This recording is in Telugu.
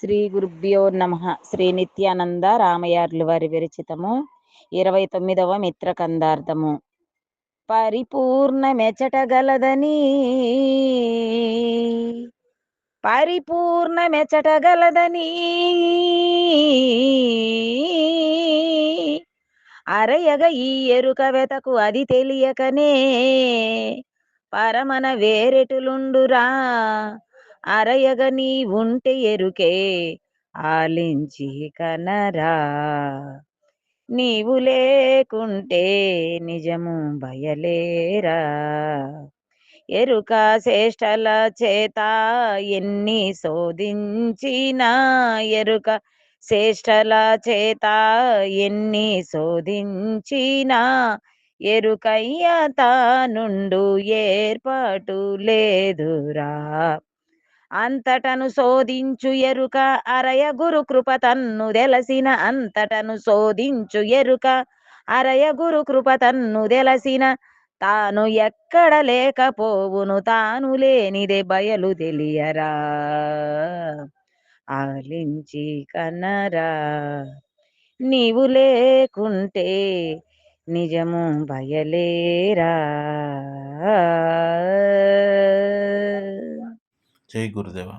శ్రీ గురుభ్యో నమ. శ్రీ నిత్యానంద రామయార్లు వారి విరచితము. ఇరవై తొమ్మిదవ మిత్రకందార్థము. పరిపూర్ణ మెచటగలదని పరిపూర్ణ మెచటగలదని అరయగ ఈ ఎరుక వెతకు అది తెలియకనే. పరమన వేరెటులుండురా. అరయగ నీ ఉంటే ఎరుకే ఆలించి కనరా. నీవు లేకుంటే నిజము బయలేరా. ఎరుక శ్రేష్టల చేత ఎన్ని శోధించినా ఎరుక శ్రేష్టల చేత ఎన్ని శోధించినా ఎరుకయ్య తానుండు ఏర్పాటు లేదురా. అంతటను శోధించు ఎరుక అరయ గురు కృప తన్ను దెలసిన అంతటను శోధించు ఎరుక అరయ గురు కృప తన్ను దెలసిన తాను ఎక్కడ లేకపోవును తాను లేనిదే బయలు తెలియరా? ఆలించి కనరా? నీవు లేకుంటే నిజము బయలేరా? జై గురుదేవ